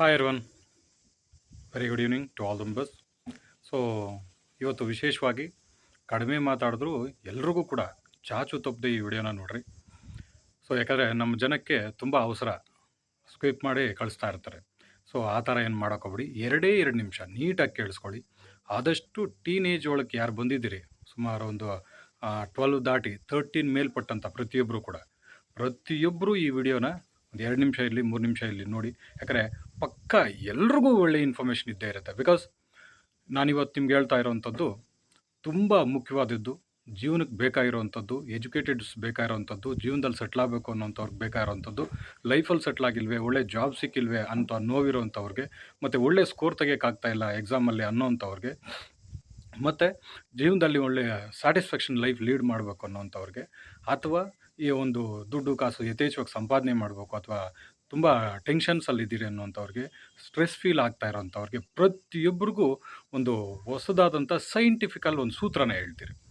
Hi everyone very good evening to all ದಂಬಸ್ so ಇವತ್ತು ವಿಶೇಷವಾಗಿ ಕಡಿಮೆ ಮಾತಾಡಿದ್ರೂ ಎಲ್ರಿಗೂ ಕೂಡ ಚಾಚು ತಪ್ಪದೆ ಈ ವಿಡಿಯೋನ ನೋಡಿರಿ. ಸೊ ಯಾಕಂದರೆ ನಮ್ಮ ಜನಕ್ಕೆ ತುಂಬ ಅವಸರ ಸ್ಕಿಪ್ ಮಾಡಿ ಕಳಿಸ್ತಾ ಇರ್ತಾರೆ. ಸೊ ಆ ಥರ ಏನು ಮಾಡೋಕ್ಕೋಗ್ಬಿಡಿ ಎರಡೇ ಎರಡು ನಿಮಿಷ ನೀಟಾಗಿ ಕೇಳಿಸ್ಕೊಳ್ಳಿ. ಆದಷ್ಟು ಟೀನೇಜ್ ಒಳಗೆ ಯಾರು ಬಂದಿದ್ದೀರಿ, ಸುಮಾರು ಒಂದು ಟ್ವೆಲ್ವ್ ದಾಟಿ ತರ್ಟೀನ್ ಮೇಲ್ಪಟ್ಟಂಥ ಪ್ರತಿಯೊಬ್ಬರು ಕೂಡ. ಪ್ರತಿಯೊಬ್ಬರೂ ಈ ವಿಡಿಯೋನ ಒಂದು ಎರಡು ನಿಮಿಷ ಇರಲಿ, ಮೂರು ನಿಮಿಷ ಇರಲಿ ನೋಡಿ. ಯಾಕಂದರೆ ಪಕ್ಕ ಎಲ್ರಿಗೂ ಒಳ್ಳೆ ಇನ್ಫಾರ್ಮೇಷನ್ ಇದ್ದೇ ಇರುತ್ತೆ. ಬಿಕಾಸ್ ನಾನಿವತ್ತು ನಿಮ್ಗೆ ಹೇಳ್ತಾ ಇರೋವಂಥದ್ದು ತುಂಬ ಮುಖ್ಯವಾದದ್ದು ಜೀವನಕ್ಕೆ ಬೇಕಾಗಿರುವಂಥದ್ದು ಎಜುಕೇಟೆಡ್ಸ್ ಬೇಕಾಗಿರೋವಂಥದ್ದು ಜೀವನದಲ್ಲಿ ಸೆಟ್ಲ್ ಆಗಬೇಕು ಅನ್ನೋಂಥವ್ರಿಗೆ ಬೇಕಾಗಿರೋವಂಥದ್ದು ಲೈಫಲ್ಲಿ ಸೆಟ್ಲ್ ಆಗಿಲ್ವೇ, ಒಳ್ಳೆ ಜಾಬ್ ಸಿಕ್ಕಿಲ್ವೇ ಅಂತ ನೋವಿರೋವಂಥವ್ರಿಗೆ ಮತ್ತು ಒಳ್ಳೆ ಸ್ಕೋರ್ ತೆಗಿಯೋಕ್ಕಾಗ್ತಾ ಇಲ್ಲ ಎಕ್ಸಾಮಲ್ಲಿ ಅನ್ನೋವಂಥವ್ರಿಗೆ ಮತ್ತು ಜೀವನದಲ್ಲಿ ಒಳ್ಳೆಯ ಸ್ಯಾಟಿಸ್ಫ್ಯಾಕ್ಷನ್ ಲೈಫ್ ಲೀಡ್ ಮಾಡಬೇಕು ಅನ್ನೋವಂಥವ್ರಿಗೆ ಅಥವಾ ಈ ಒಂದು ದುಡ್ಡು ಕಾಸು ಯಥೇಚ್ಛವಾಗಿ ಸಂಪಾದನೆ ಮಾಡಬೇಕು ಅಥವಾ ತುಂಬ ಟೆನ್ಷನ್ಸಲ್ಲಿ ಇದ್ದೀರಿ ಅನ್ನೋಂಥವ್ರಿಗೆ ಸ್ಟ್ರೆಸ್ ಫೀಲ್ ಆಗ್ತಾ ಇರೋವಂಥವ್ರಿಗೆ ಪ್ರತಿಯೊಬ್ಬರಿಗೂ ಒಂದು ಹೊಸದಾದಂಥ ಸೈಂಟಿಫಿಕಲ್ ಒಂದು ಸೂತ್ರನ ಹೇಳ್ತೀರಿ.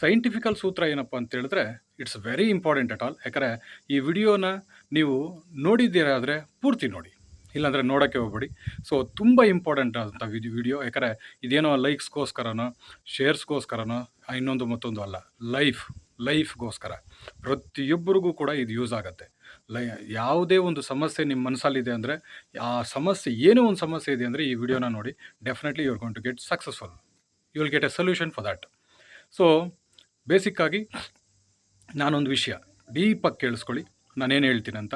ಸೈಂಟಿಫಿಕಲ್ ಸೂತ್ರ ಏನಪ್ಪ ಅಂತ ಹೇಳಿದ್ರೆ, it's very important at all. ಯಾಕಂದರೆ ಈ ವಿಡಿಯೋನ ನೀವು ನೋಡಿದ್ದೀರಾದರೆ ಪೂರ್ತಿ ನೋಡಿ. ಇಲ್ಲಾಂದರೆ ನೋಡೋಕ್ಕೆ ಹೋಗ್ಬೇಡಿ. ಸೊ, ತುಂಬ ಇಂಪಾರ್ಟೆಂಟ್ ಆದಂಥ ವಿಡಿ, ವಿಡಿಯೋ. ಯಾಕಂದರೆ ಇದೇನೋ ಲೈಕ್ಸ್ಗೋಸ್ಕರನೋ, ಶೇರ್ಸ್ಗೋಸ್ಕರನೋ, ಇನ್ನೊಂದು ಮತ್ತೊಂದು ಅಲ್ಲ, ಲೈಫ್. ಲೈಫ್ಗೋಸ್ಕರ. ಪ್ರತಿಯೊಬ್ಬರಿಗೂ ಕೂಡ ಇದು ಯೂಸ್ ಆಗುತ್ತೆ. ಲೈ, ಯಾವುದೇ ಒಂದು ಸಮಸ್ಯೆ ನಿಮ್ಮ ಮನಸ್ಸಲ್ಲಿದೆ ಅಂದರೆ, ಆ ಸಮಸ್ಯೆ ಏನೋ ಒಂದು ಸಮಸ್ಯೆ ಇದೆ ಅಂದರೆ ಈ ವಿಡಿಯೋನ ನೋಡಿ. Definitely you are going to get successful you will get a solution for that so ಬೇಸಿಕ್ಕಾಗಿ ನಾನೊಂದು ವಿಷಯ. ಡೀಪಾಗಿ ಕೇಳಿಸ್ಕೊಳ್ಳಿ. ನಾನೇನು ಹೇಳ್ತೀನಿ ಅಂತ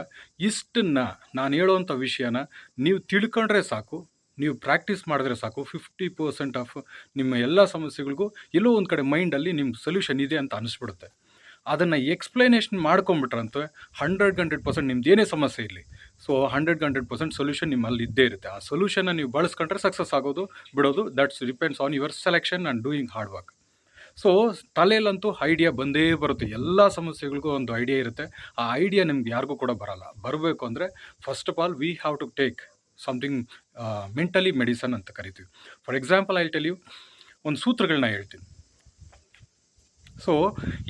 ಇಷ್ಟನ್ನು, ನಾನು ಹೇಳೋವಂಥ ವಿಷಯನ ನೀವು ತಿಳ್ಕೊಂಡ್ರೆ ಸಾಕು. ನೀವು ಪ್ರಾಕ್ಟೀಸ್ ಮಾಡಿದ್ರೆ ಸಾಕು. ಫಿಫ್ಟಿ ಪರ್ಸೆಂಟ್ ಆಫ್ ನಿಮ್ಮ ಎಲ್ಲ ಸಮಸ್ಯೆಗಳಿಗೂ ಎಲ್ಲೋ ಒಂದು ಕಡೆ ಮೈಂಡಲ್ಲಿ ನಿಮ್ಗೆ ಸೊಲ್ಯೂಷನ್ ಇದೆ ಅಂತ ಅನಿಸ್ಬಿಡುತ್ತೆ. ಅದನ್ನು ಎಕ್ಸ್ಪ್ಲನೇಷನ್ ಮಾಡ್ಕೊಂಬಿಟ್ರಂತೆ ಹಂಡ್ರೆಡ್ ಹಂಡ್ರೆಡ್ ಪರ್ಸೆಂಟ್ ನಿಮ್ದು ಸಮಸ್ಯೆ ಇರಲಿ. So, hundred hundred percent solution ನಿಮ್ಮಲ್ಲಿ ಇದ್ದೇ ಇರುತ್ತೆ. ಆ ಸೊಲ್ಯೂಷನ್ನ ನೀವು ಬಳಸ್ಕೊಂಡ್ರೆ ಸಕ್ಸಸ್ ಆಗೋದು, ಬಿಡೋದು, that's depends on your selection and doing hard work. So, ತಲೆಯಲ್ಲಂತೂ idea ಬಂದೇ ಬರುತ್ತೆ. ಎಲ್ಲ ಸಮಸ್ಯೆಗಳಿಗೂ ಒಂದು ಐಡಿಯಾ ಇರುತ್ತೆ. ಆ ಐಡಿಯಾ ನಿಮ್ಗೆ ಯಾರಿಗೂ ಕೂಡ ಬರಲ್ಲ. ಬರಬೇಕು ಅಂದರೆ first of all we have to take something mentally medicine ಅಂತ ಕರಿತೀವಿ. For example I tell you ಒಂದು ಸೂತ್ರಗಳನ್ನ ಹೇಳ್ತೀನಿ. ಸೊ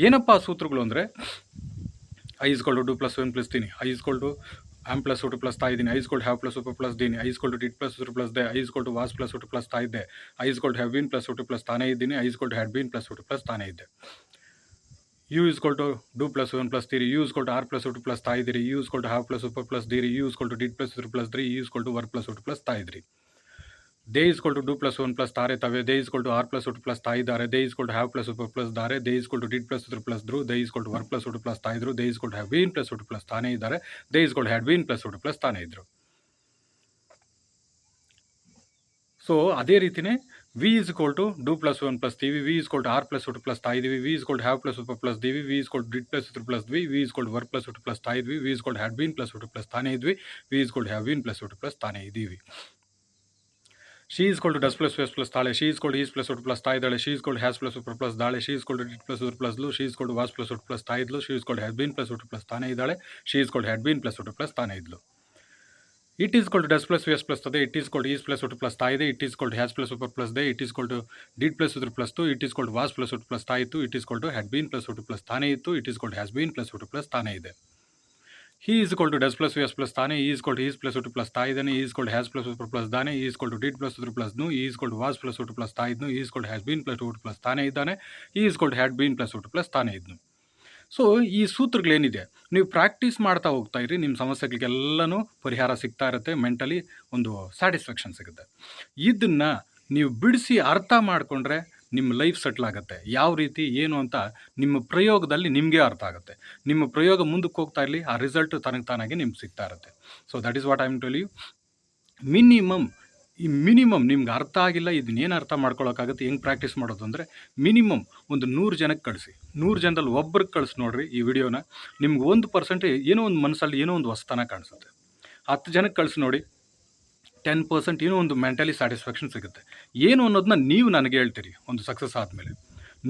ಏನಪ್ಪ ಆ ಸೂತ್ರಗಳು ಅಂದರೆ ಐಸ್ಗಳು to plus one plus ತೀನಿ to am plus to plus ತಾ ಇದ್ದೀನಿ ಐಸ್ಗಳು ಹ್ಯಾವ್ ಪ್ಲಸ್ ಉಪ ಪ್ಲಸ್ ದೀನಿ ಐಸ್ಗಳು ಡಿಟ್ ಪ್ಲಸ್ ಟು ಪ್ಲಸ್ ದೇ ಟು ವಾಸ್ ಪ್ಲಸ್ ಒಟ್ಟು ಪ್ಲಸ್ ತಾ ಇದ್ದೆ ಐಸ್ಗಳು ಹ್ಯಾವ್ ಬೀನ್ ಪ್ಲಸ್ ಒಟ್ಟು ಪ್ಲಸ್ ತಾನೇ ಇದ್ದೀನಿ ಐಸ್ಗಳು had been plus to plus ತಾನೇ ಇದ್ದೆ. You is called to do plus one plus ತೀರಿ you is called to are plus to plus ತಾಯಿದಿರಿ you is called to have plus ಉಪ plus ದೀರಿ you is called to did plus to plus three you is called to were plus to plus ತಾಯಿದ್ರಿ they is called to do plus one plus ತಾರೆ ತವೆ they is called to are plus to plus ತಾಯಿದ್ದಾರೆ they is called to have plus ಉಪ plus ದಾರೆ they is called to did plus to plus ದ್ರು they is called to were plus to plus ತಾಯಿದ್ರು they is called to have been plus to plus ತಾನೇ ಇದ್ದಾರೆ they is called had been plus to plus ತಾನೇ ಇದ್ರು so ಅದೇ ರೀತಿಯೇ we is called to do plus one plus ತೀವಿ we is called are plus ಒಟ್ಟು plus ತಾ ಇದೀವಿ we is called have plus ಉಪ plus ದಿವಿ we is called did plus ಉತ್ತರ plus ದ್ವಿ we is called were plus to plus ತಾಯಿದ್ವಿ we is called had been plus to plus ತಾನೇ ಇದ್ವಿ we is called have been plus ಒಟ್ಟು plus ತಾನೇ ಇದ್ದೀವಿ she is called to does plus ವೆಸ್ plus ತಾಳೆ she is called to is plus ಒಟ್ಟು plus ತಾ ಇದ್ದಾಳೆ she is called to has plus to plus ದಾಳೆ she is called to did plus to plus ಲು she is called to was plus ಒಟ್ಟು plus ತಾಯಿದ್ಲು she is called to has been plus ಒಟ್ಟು plus ತಾನೇ ಇದ್ದಾಳೆ she is called to had been plus ಒಟ್ಟು plus ತಾನೇ ಇದ್ಲು it is called does plus S plus ತದೆ it is called is plus to plus ತಾಯಿದೆ it is called has plus super plus they it is called to did plus ಉದ್ರ plus to it is called was plus ಒಟ್ಟು plus ತಾಯಿತು it is called to had been plus to plus ತಾನೇ ಇತ್ತು it is called to has been plus ಒಟ್ಟು plus ತಾನೇ ಇದೆ he is called to does plus S plus ತಾನೇ is called is plus ಒಟ್ಟು plus ತಾಯಿದಾನೆ is called has plus ಒಟ್ಟು plus ದಾನೆ ಈಸ್ ಕೋಲ್ಡ್ ಡಿಡ್ ಪ್ಲಸ್ ಉದ್ರ ಪ್ಲಸ್ ನು is called to was plus ಒಟ್ಟು plus ತಾಯಿದ್ನು is called has been plus ಒಟ್ಟು plus ತಾನೇ ಇದ್ದಾನೆ is called had been plus to plus ತಾನೇ ಇದ್ನು ಸೊ ಈ ಸೂತ್ರಗಳೇನಿದೆ? ನೀವು ಪ್ರಾಕ್ಟೀಸ್ ಮಾಡ್ತಾ ಹೋಗ್ತಾ ಇರಿ, ನಿಮ್ಮ ಸಮಸ್ಯೆಗಳಿಗೆಲ್ಲನೂ ಪರಿಹಾರ ಸಿಗ್ತಾ ಇರುತ್ತೆ, ಮೆಂಟಲಿ ಒಂದು ಸ್ಯಾಟಿಸ್ಫ್ಯಾಕ್ಷನ್ ಸಿಗುತ್ತೆ. ಇದನ್ನು ನೀವು ಬಿಡಿಸಿ ಅರ್ಥ ಮಾಡಿಕೊಂಡ್ರೆ ನಿಮ್ಮ ಲೈಫ್ ಸೆಟ್ಲ್ ಆಗುತ್ತೆ. ಯಾವ ರೀತಿ, ಏನು ಅಂತ ನಿಮ್ಮ ಪ್ರಯೋಗದಲ್ಲಿ ನಿಮಗೆ ಅರ್ಥ ಆಗುತ್ತೆ. ನಿಮ್ಮ ಪ್ರಯೋಗ ಮುಂದಕ್ಕೆ ಹೋಗ್ತಾ ಇರಲಿ, ಆ ರಿಸಲ್ಟ್ ತನಗೆ ತಾನಾಗೆ ನಿಮ್ಗೆ ಸಿಗ್ತಾ ಇರುತ್ತೆ. So that is what I am tell you minimum ಈ ಮಿನಿಮಮ್ ನಿಮ್ಗೆ ಅರ್ಥ ಆಗಿಲ್ಲ ಇದನ್ನೇನು ಅರ್ಥ ಮಾಡ್ಕೊಳ್ಳೋಕ್ಕಾಗುತ್ತೆ ಹೆಂಗೆ ಪ್ರಾಕ್ಟೀಸ್ ಮಾಡೋದು ಅಂದರೆ ಮಿನಿಮಮ್ ಒಂದು ನೂರು ಜನಕ್ಕೆ ಕಳಿಸಿ. ನೂರು ಜನದಲ್ಲಿ ಒಬ್ರಿಗೆ ಕಳಿಸಿ ನೋಡಿರಿ ಈ ವಿಡಿಯೋನ, ನಿಮ್ಗೆ ಒಂದು ಪರ್ಸೆಂಟ್ ಏನೋ ಒಂದು ಮನಸ್ಸಲ್ಲಿ ಏನೋ ಒಂದು ಹೊಸ್ತನ ಕಾಣಿಸುತ್ತೆ. ಹತ್ತು ಜನಕ್ಕೆ ಕಳಿಸಿ ನೋಡಿ ಟೆನ್ ಪರ್ಸೆಂಟ್ ಏನೋ ಒಂದು ಮೆಂಟಲಿ ಸ್ಯಾಟಿಸ್ಫ್ಯಾಕ್ಷನ್ ಸಿಗುತ್ತೆ. ಏನು ಅನ್ನೋದನ್ನ ನೀವು ನನಗೆ ಹೇಳ್ತೀರಿ, ಒಂದು ಸಕ್ಸಸ್ ಆದಮೇಲೆ.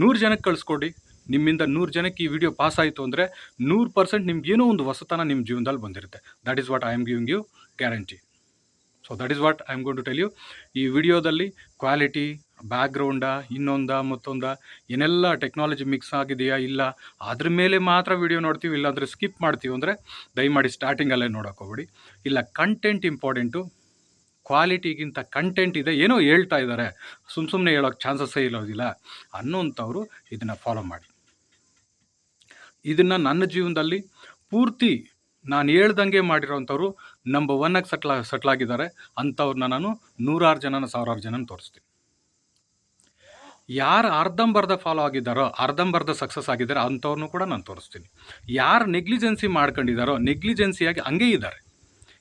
ನೂರು ಜನಕ್ಕೆ ಕಳಿಸ್ಕೊಡಿ, ನಿಮ್ಮಿಂದ ನೂರು ಜನಕ್ಕೆ ಈ ವಿಡಿಯೋ ಪಾಸ್ ಆಯಿತು ಅಂದರೆ ನೂರು ಪರ್ಸೆಂಟ್ ನಿಮ್ಗೆ ಏನೋ ಒಂದು ಹೊಸತನ ನಿಮ್ಮ ಜೀವನದಲ್ಲಿ ಬಂದಿರುತ್ತೆ. That is what I am giving you guarantee so that is what I am going to tell you ಈ ವಿಡಿಯೋದಲ್ಲಿ ಕ್ವಾಲಿಟಿ ಬ್ಯಾಕ್ಗ್ರೌಂಡ ಇನ್ನೊಂದ, ಮತ್ತೊಂದ, ಏನೆಲ್ಲ ಟೆಕ್ನಾಲಜಿ ಮಿಕ್ಸ್ ಆಗಿದೆಯಾ, ಇಲ್ಲ, ಅದ್ರ ಮೇಲೆ ಮಾತ್ರ ವಿಡಿಯೋ ನೋಡ್ತೀವಿ, ಇಲ್ಲಾಂದರೆ ಸ್ಕಿಪ್ ಮಾಡ್ತೀವಿ ಅಂದರೆ ದಯಮಾಡಿ ಸ್ಟಾರ್ಟಿಂಗಲ್ಲೇ ನೋಡೋಕೆ ಹೋಗ್ಬಿಡಿ. ಇಲ್ಲ ಕಂಟೆಂಟ್ ಇಂಪಾರ್ಟೆಂಟು ಕ್ವಾಲಿಟಿಗಿಂತ ಕಂಟೆಂಟ್ ಇದೆ, ಏನೋ ಹೇಳ್ತಾ ಇದ್ದಾರೆ ಸುಮ್ಮ ಸುಮ್ಮನೆ ಹೇಳೋಕೆ ಚಾನ್ಸಸ್ಸೇ ಇರೋದಿಲ್ಲ. ಅನ್ನೋಂಥವ್ರು ಇದನ್ನು ಫಾಲೋ ಮಾಡಿ. ಇದನ್ನು ನನ್ನ ಜೀವನದಲ್ಲಿ ಪೂರ್ತಿ ನಾನು ಹೇಳ್ದಂಗೆ ಮಾಡಿರೋವಂಥವ್ರು ನಂಬರ್ ಒನ್ನಾಗಿ ಸಟ್ಲ ಸಟ್ಲಾಗಿದ್ದಾರೆ ಅಂಥವ್ರನ್ನ ನಾನು ನೂರಾರು ಜನನ, ಸಾವಿರಾರು ಜನನ ತೋರಿಸ್ತೀನಿ. ಯಾರು ಅರ್ಧಂಬರ್ಧ ಫಾಲೋ ಆಗಿದ್ದಾರೋ, ಅರ್ಧಂಬರ್ಧ ಸಕ್ಸಸ್ ಆಗಿದ್ದಾರೆ ಅಂಥವ್ರನ್ನೂ ಕೂಡ ನಾನು ತೋರಿಸ್ತೀನಿ. ಯಾರು ನೆಗ್ಲಿಜೆನ್ಸಿ ಮಾಡ್ಕೊಂಡಿದ್ದಾರೋ ನೆಗ್ಲಿಜೆನ್ಸಿಯಾಗಿ ಹಂಗೆ ಇದ್ದಾರೆ.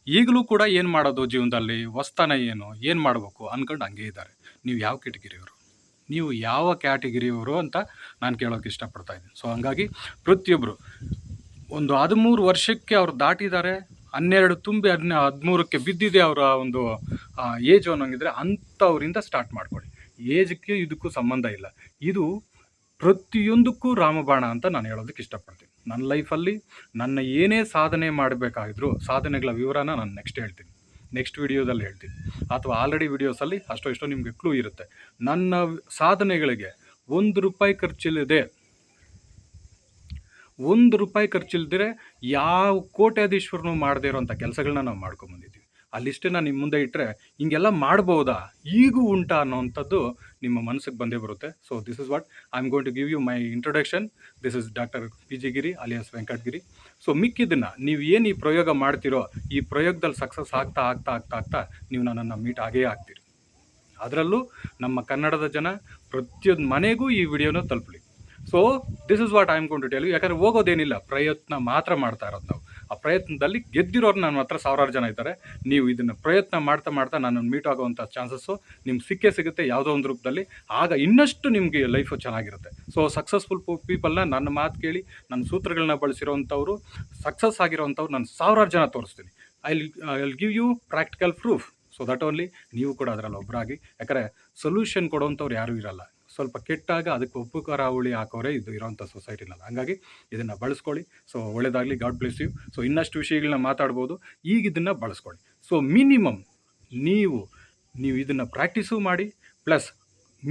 ಈಗಲೂ ಕೂಡ ಏನು ಮಾಡೋದು ಜೀವನದಲ್ಲಿ? ಹೊಸ್ತಾನ ಏನು? ಏನು ಮಾಡಬೇಕು? ಅಂದ್ಕೊಂಡು ಹಂಗೆ ಇದ್ದಾರೆ. ನೀವು ಯಾವ ಕೆಟಗಿರಿಯವರು ನೀವು ಯಾವ ಕ್ಯಾಟಗಿರಿಯವರು ಅಂತ ನಾನು ಕೇಳೋಕೆ ಇಷ್ಟಪಡ್ತಾ ಇದ್ದೀನಿ. ಸೊ ಹಂಗಾಗಿ ಪ್ರತಿಯೊಬ್ಬರು ಒಂದು ಹದಿಮೂರು ವರ್ಷಕ್ಕೆ ಅವ್ರು ದಾಟಿದ್ದಾರೆ. ಹನ್ನೆರಡು ತುಂಬಿ ಹದಿನ ಹದಿಮೂರಕ್ಕೆ ಬಿದ್ದಿದೆ ಅವರ ಒಂದು ಏಜ್ ಅನ್ನೋಂಗಿದ್ರೆ ಅಂಥವರಿಂದ ಸ್ಟಾರ್ಟ್ ಮಾಡ್ಕೊಳ್ಳಿ. ಏಜ್ಗೆ ಇದಕ್ಕೂ ಸಂಬಂಧ ಇಲ್ಲ. ಇದು ಪ್ರತಿಯೊಂದಕ್ಕೂ ರಾಮಬಾಣ ಅಂತ ನಾನು ಹೇಳೋದಕ್ಕೆ ಇಷ್ಟಪಡ್ತೀನಿ. ನನ್ನ ಲೈಫಲ್ಲಿ ನನ್ನ ಏನೇ ಸಾಧನೆ ಮಾಡಬೇಕಾಗಿದ್ರು ಸಾಧನೆಗಳ ವಿವರನ ನಾನು ನೆಕ್ಸ್ಟ್ ಹೇಳ್ತೀನಿ. ನೆಕ್ಸ್ಟ್ ವಿಡಿಯೋದಲ್ಲಿ ಹೇಳ್ತೀನಿ. ಅಥವಾ ಆಲ್ರೆಡಿ ವಿಡಿಯೋಸಲ್ಲಿ ಅಷ್ಟೋ ಇಷ್ಟೋ ನಿಮಗೆ ಕ್ಲೂ ಇರುತ್ತೆ. ನನ್ನ ಸಾಧನೆಗಳಿಗೆ ಒಂದು ರೂಪಾಯಿ ಖರ್ಚಿಲ್ಲದೆ ಒಂದು ರೂಪಾಯಿ ಖರ್ಚಿಲ್ದಿರೆ ಯಾವ ಕೋಟ್ಯಾಧೀಶ್ವರನು ಮಾಡದೇ ಇರೋಂಥ ಕೆಲಸಗಳನ್ನ ನಾವು ಮಾಡ್ಕೊಂಬಂದಿದ್ದೀವಿ ಆ ಲಿಸ್ಟನ್ನು ನಿಮ್ಮ ಮುಂದೆ ಇಟ್ಟರೆ ಹಿಂಗೆಲ್ಲ ಮಾಡ್ಬೋದಾ? ಈಗೂ ಉಂಟಾ ಅನ್ನೋವಂಥದ್ದು ನಿಮ್ಮ ಮನಸ್ಸಿಗೆ ಬಂದೇ ಬರುತ್ತೆ. So this is what I am going to give you my introduction this is doctor P G Giri alias Venkatagiri so ಮಿಕ್ಕಿದ್ದನ್ನು ನೀವು ಏನು ಈ ಪ್ರಯೋಗ ಮಾಡ್ತಿರೋ, ಈ ಪ್ರಯೋಗದಲ್ಲಿ ಸಕ್ಸಸ್ ಆಗ್ತಾ ಆಗ್ತಾ ಆಗ್ತಾ ಆಗ್ತಾ ನೀವು ನನ್ನನ್ನು ಮೀಟ್ ಆಗೇ ಆಗ್ತೀರಿ. ಅದರಲ್ಲೂ ನಮ್ಮ ಕನ್ನಡದ ಜನ ಪ್ರತಿಯೊಂದು ಮನೆಗೂ ಈ ವಿಡಿಯೋನ ತಲುಪಲಿ. So this is what I am going to tell you ಯಾಕಂದರೆ ಹೋಗೋದೇನಿಲ್ಲ, ಪ್ರಯತ್ನ ಮಾತ್ರ ಮಾಡ್ತಾ ಇರೋದು ನಾವು. ಆ ಪ್ರಯತ್ನದಲ್ಲಿ ಗೆದ್ದಿರೋರು ನನ್ನ ಹತ್ರ ಸಾವಿರಾರು ಜನ ಇದ್ದಾರೆ. ನೀವು ಇದನ್ನು ಪ್ರಯತ್ನ ಮಾಡ್ತಾ ಮಾಡ್ತಾ ನನ್ನನ್ನು ಮೀಟ್ ಆಗುವಂಥ ಚಾನ್ಸಸ್ಸು ನಿಮ್ಗೆ ಸಿಕ್ಕೇ ಸಿಗುತ್ತೆ ಯಾವುದೋ ಒಂದು ರೂಪದಲ್ಲಿ. ಆಗ ಇನ್ನಷ್ಟು ನಿಮಗೆ ಲೈಫು ಚೆನ್ನಾಗಿರುತ್ತೆ. ಸೊ ಸಕ್ಸಸ್ಫುಲ್ ಪೀಪಲ್ನ ನನ್ನ ಮಾತು ಕೇಳಿ, ನನ್ನ ಸೂತ್ರಗಳನ್ನ ಬಳಸಿರೋವಂಥವ್ರು ಸಕ್ಸಸ್ ಆಗಿರೋವಂಥವ್ರು ನಾನು ಸಾವಿರಾರು ಜನ ತೋರಿಸ್ತೀನಿ. I will give you practical proof so that only ನೀವು ಕೂಡ ಅದರಲ್ಲಿ ಒಬ್ಬರಾಗಿ ಯಾಕಂದರೆ ಸೊಲ್ಯೂಷನ್ ಕೊಡೋವಂಥವ್ರು ಯಾರೂ ಇರಲ್ಲ. ಸ್ವಲ್ಪ ಕೆಟ್ಟಾಗ ಅದಕ್ಕೆ ಉಪಕಾರ ಹುಳಿ ಹಾಕೋರೆ ಇದು ಇರೋವಂಥ ಸೊಸೈಟಿನಲ್ಲಿ ಹಂಗಾಗಿ ಇದನ್ನು ಬಳಸ್ಕೊಳ್ಳಿ. ಸೊ ಒಳ್ಳೆಯದಾಗಲಿ ಗಾಡ್ ಬ್ಲೆಸ್ ಯು ಸೊ, ಇನ್ನಷ್ಟು ವಿಷಯಗಳನ್ನ ಮಾತಾಡ್ಬೋದು. ಈಗ ಇದನ್ನು ಬಳಸ್ಕೊಳ್ಳಿ. ಸೊ, ಮಿನಿಮಮ್ ನೀವು ನೀವು ಇದನ್ನು ಪ್ರಾಕ್ಟೀಸು ಮಾಡಿ, ಪ್ಲಸ್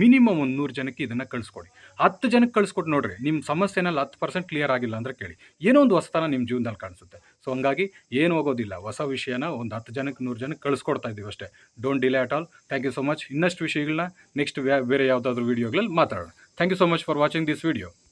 ಮಿನಿಮಮ್ ಒಂದು ನೂರು ಜನಕ್ಕೆ ಇದನ್ನು ಕಳಿಸ್ಕೊಡಿ. ಹತ್ತು ಜನಕ್ಕೆ ಕಳಿಸ್ಕೊಟ್ಟು ನೋಡ್ರಿ ನಿಮ್ಮ ಸಮಸ್ಯೆನಲ್ಲಿ ಹತ್ತು ಪರ್ಸೆಂಟ್ ಕ್ಲಿಯರ್ ಆಗಿಲ್ಲ ಅಂದರೆ ಕೇಳಿ. ಏನೋ ಒಂದು ಹೊಸತನ ನಿಮ್ಮ ಜೀವನದಲ್ಲಿ ಕಾಣಿಸುತ್ತೆ. ಸೊ ಹಂಗಾಗಿ ಏನು ಹೋಗೋದಿಲ್ಲ, ಹೊಸ ವಿಷಯನ ಒಂದು ಹತ್ತು ಜನಕ್ಕೆ ನೂರು ಜನಕ್ಕೆ ಕಳಿಸ್ಕೊಡ್ತಾ ಇದ್ದೀವಿ ಅಷ್ಟೇ. Don't delay at all thank you so much ಇನ್ನಷ್ಟು ವಿಷಯಗಳನ್ನ ನೆಕ್ಸ್ಟ್ ಬೇರೆ ಯಾವುದಾದ್ರು ವೀಡಿಯೋಗಳಲ್ಲಿ ಮಾತಾಡೋಣ. Thank you so much for watching this video